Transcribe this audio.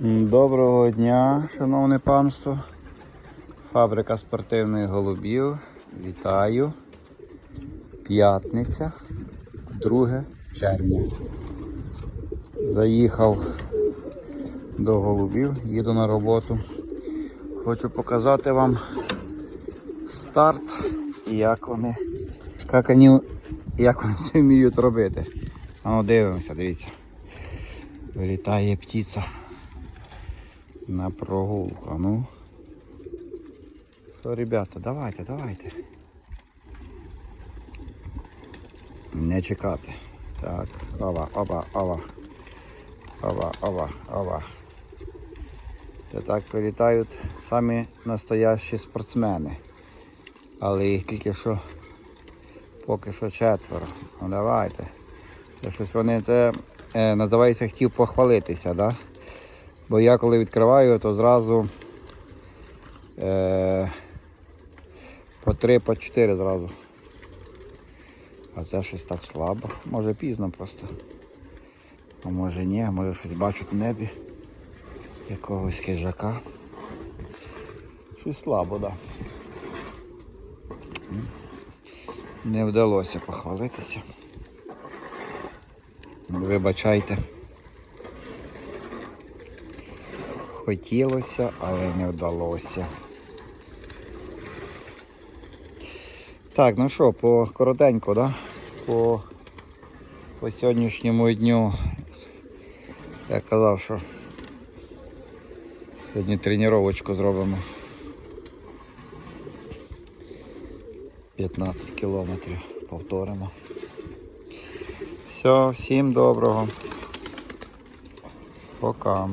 Доброго дня, шановне панство. Фабрика спортивних голубів. Вітаю. П'ятниця, 2 червня. Заїхав до голубів, їду на роботу. Хочу показати вам старт і як вони, як вони, як вони це вміють робити. А ну дивимося, дивіться. Вилітає птиця на прогулку. Ну. Що, ребята, давайте, давайте. Не чекати. Так, ова, ова, ова. Ова, ова, ова. Це так прилітають самі настоящі спортсмени. Але їх тільки що поки що четверо. Ну давайте. Це щось вони це е, називається хотів похвалитися, да? Бо я коли відкриваю, то зразу е, по три, по чотири зразу. А це щось так слабо. Може пізно просто. А може ні, може щось бачу в небі. Якогось хижака. Щось слабо, так. Да. Не вдалося похвалитися. Вибачайте. Хотілося, але не вдалося. Так, ну що, по коротенько, да? По, по сьогоднішньому дню я казав, що сьогодні тренувачку зробимо. 15 кілометрів повторимо. Все, всім доброго. Пока.